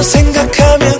너 생각하면